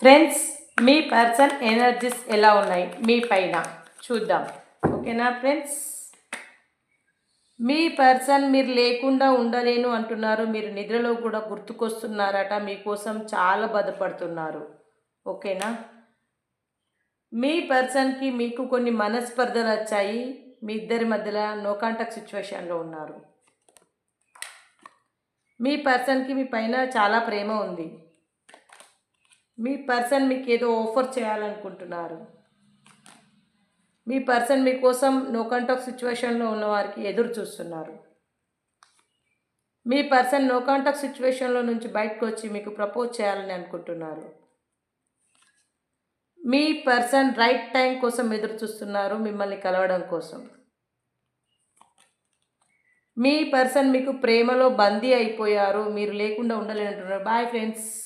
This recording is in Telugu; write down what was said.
ఫ్రెండ్స్ మీ పర్సన్ ఎనర్జీస్ ఎలా ఉన్నాయి? మీ పైన. చూద్దాం. ఓకేనా ఫ్రెండ్స్? మీ పర్సన్ మీరు లేకుండా ఉండలేను అంటున్నారు. మీరు నిద్రలో కూడా గుర్తుకొస్తున్నారట. మీకోసం చాలా బాధపడుతున్నారు. ఓకేనా? మీ పర్సన్కి మీకు కొన్ని మనస్పర్ధలు వచ్చాయి. మీ ఇద్దరి మధ్యలో నో కాంటాక్ట్ సిచ్యువేషన్లో ఉన్నారు. మీ పర్సన్కి మీ పైన చాలా ప్రేమ ఉంది. మీ పర్సన్ మీకు ఏదో ఆఫర్ చేయాలనుకుంటున్నారు. మీ పర్సన్ మీకోసం నో కాంటాక్ట్ సిచ్యువేషన్లో ఉన్నవారికి ఎదురు చూస్తున్నారు. మీ పర్సన్ నో కాంటాక్ట్ సిచ్యువేషన్లో నుంచి బయటకు వచ్చి మీకు ప్రపోజ్ చేయాలని అనుకుంటున్నారు. మీ పర్సన్ రైట్ టైం కోసం ఎదురు చూస్తున్నారు మిమ్మల్ని కలవడం కోసం. మీ పర్సన్ మీకు ప్రేమలో బందీ అయిపోయారు మీరు లేకుండా ఉండలేనంటున్నారు. Bye friends